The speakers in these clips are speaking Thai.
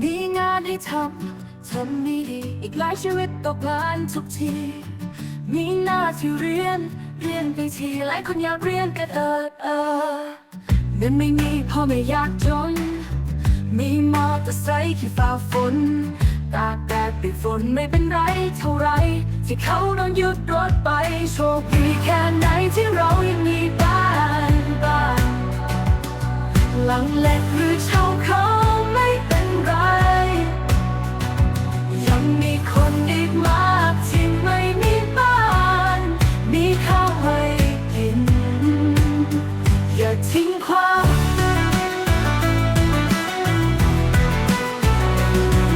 มีงานให้ทำ ทำไม่ดี อีกหลายชีวิตตกงานทุกที มีหน้าที่เรียน เรียนไปทีหลายคนอยากเรียนกันเออเออเงินไม่มีพ่อไม่อยากจน มีมอเตอร์ไซค์ขี่ฝ่าฝน ตากแดดปิดฝนไม่เป็นไรเท่าไร ที่เขาโดนหยุดรถไปโชคดี มีคนอีกมากที่ไม่มีบ้าน มีข้าวให้กิน อย่าทิ้งความ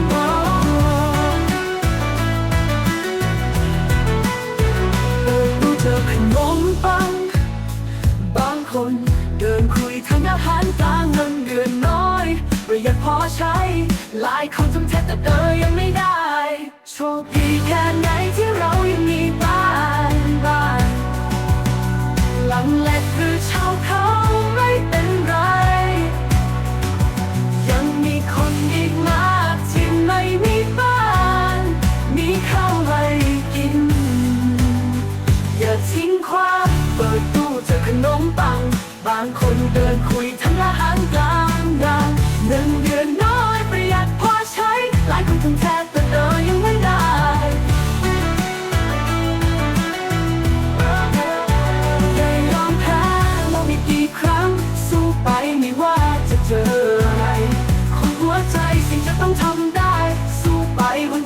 โอ้รู้จอขนมปังบางคนเดินคุยทางอาหารตางเงินเดือนน้อยประหยัดพอใช้ หลายคนทำแทบแต่เดินยัง โชคดีแค่ไหนที่เรายังมีบ้านบ้านหลังเล็กหรือเช่าเขาไม่เป็นไร ยังมีคนอีกมากที่ไม่มีบ้าน มีข้าวไว้กิน อย่าทิ้งความเปิดตู้เจอขนมปัง บางคนเดินคุยทั้งอาหารกลาง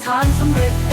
time to live.